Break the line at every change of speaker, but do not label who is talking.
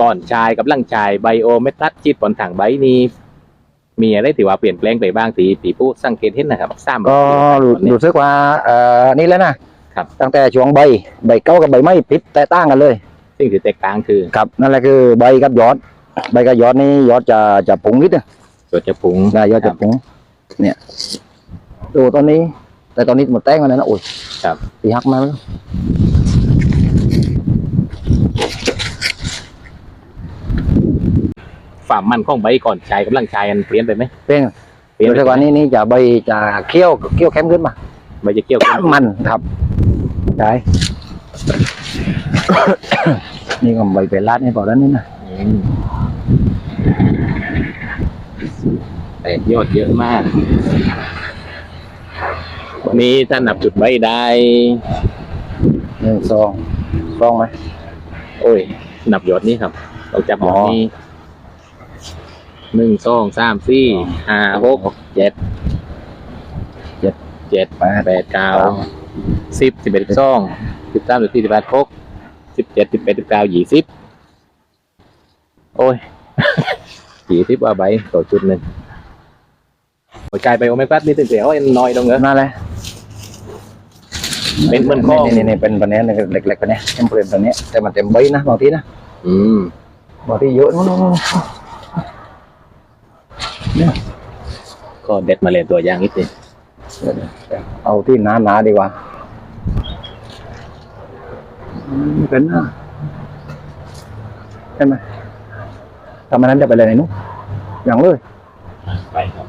ก่อนชายกับลังชายไบโอเมตัสจีดผลทางใบนี้ มีอะไรที่ว่าเปลี่ยนแปลงไปบ้างตีตีผู้สังเกตเห็นนะครับสาม
ก็รู้รู้สึกว่าเอ่อนี่แล้วนะครับตั้งแต่ช่วงใบใบเก้ากับใบไม้พิษแต่ต่างกันเลย
สิ่งที่แตกต่างคือ
ครับนั่นแหละคือใบกับยอด ใบกับยอดนี่ยอดจะจะผงนิดนึง
ตัวจะผุง
นะยอดจะผงเนี่ยดูตอนนี้ แต่ตอนนี้หมดแต้งมาแล้วนะโอ้ย
ครับ
ตีหักมาแล้ว
ฝ่ามมันของใบก่อนชายกับลังชายมันเปลี่ยนไปไหม
เป็น
เปลี่ยน
รู้
ไป
สึกว่านี่นี่จะใบจะเคี้ยวเคี้ยวเข้มขึ้นมา
ใบจะเกี่ยวกัน
มันครับใช่นี่ก็ใบเป็นลาดนี่พอแล้วนี่นะ
อืมแต่ยอดเยอะมาก วันนี้ถ้านับจุดใบได้
หนึ่งสองสองไหม
โอ้ย นับยอดนี้ครับ เราจับหมอ
อ๋อ
นี้ หนึ่งสองสามสี่ห้าหกเจ็ด
เจ็ด
เจ็ด
แปด
แปดเก้า
เก้า
สิบสิบเอ็ดสิบสองสิบสามสิบสี่สิบแปดหกสิบเจ็ดสิบแปดสิบเก้ายี่สิบโอ้ยยี่สิบว่าใบต่อจุดหนึ่งหัวใจไปโอเมก้านี่ตื่นเสียว่าน้อยลงเหรอ
นั่นแหละ
เป็นเหมือนข้อ
นี่นี่นี่เป็นปันนี้เล็กๆปันนี้เต็มเปลี่ยนปันนี้แต่มันเต็มใบนะบางทีนะ
อืม
บางทีเยอะนู้น นู้นนู้น
ก็เด็ดมาเลยตัวอย่างนิดนึง
เอาที่หนาหนาๆดีกว่าไม่เป็นนะใช่ไหมทำมันนั้นจะไปเลยไหนนู้นอย่างเลย
ไปครับ